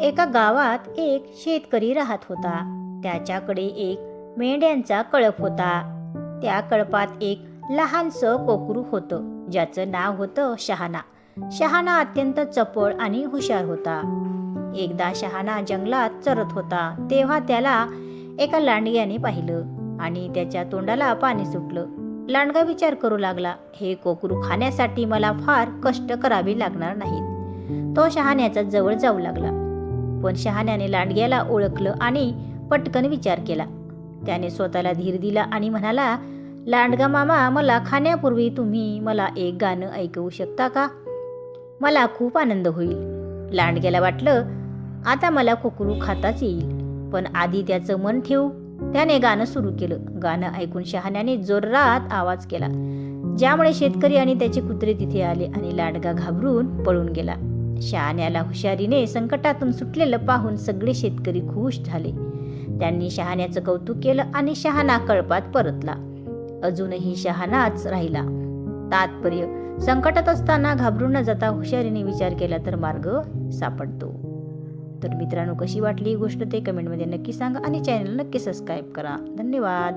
एका गावात एक शेतकरी राहत होता. त्याच्याकडे एक मेंढ्यांचा कळप होता. त्या कळपात एक लहानसं कोकरू होतं ज्याचं नाव होतं शहाणा. शहाणा अत्यंत चपळ आणि हुशार होता. एकदा शहाणा जंगलात चरत होता तेव्हा त्याला एका लांडग्याने पाहिलं आणि त्याच्या तोंडाला पाणी सुटलं. लांडगा विचार करू लागला हे कोकरू खाण्यासाठी मला फार कष्ट करावे लागणार नाहीत. तो शहाण्याचा जवळ जाऊ लागला. पण शहाण्याने लांडग्याला ओळखलं आणि पटकन विचार केला. त्याने स्वतःला धीर दिला आणि म्हणाला लांडगा मामा मला खाण्यापूर्वी तुम्ही मला एक गाणं ऐकवू शकता का? मला खूप आनंद होईल. लांडग्याला वाटलं आता मला कुकरू खाताच येईल पण आधी त्याचं मन ठेवू. त्याने गाणं सुरू केलं. गाणं ऐकून शहाण्याने जोरात आवाज केला ज्यामुळे शेतकरी आणि त्याचे कुत्रे तिथे आले आणि लांडगा घाबरून पळून गेला. शहाण्याला हुशारीने संकटातून सुटलेलं पाहून सगळे शेतकरी खुश झाले. त्यांनी शहाण्याचं कौतुक केलं आणि शहाणा कळपात परतला. अजूनही शहाणाच राहिला. तात्पर्य संकटात असताना घाबरून न जाता हुशारीने विचार केला तर मार्ग सापडतो. तर मित्रांनो कशी वाटली ही गोष्ट ते कमेंटमध्ये नक्की सांगा आणि चॅनल नक्की सबस्क्राईब करा. धन्यवाद.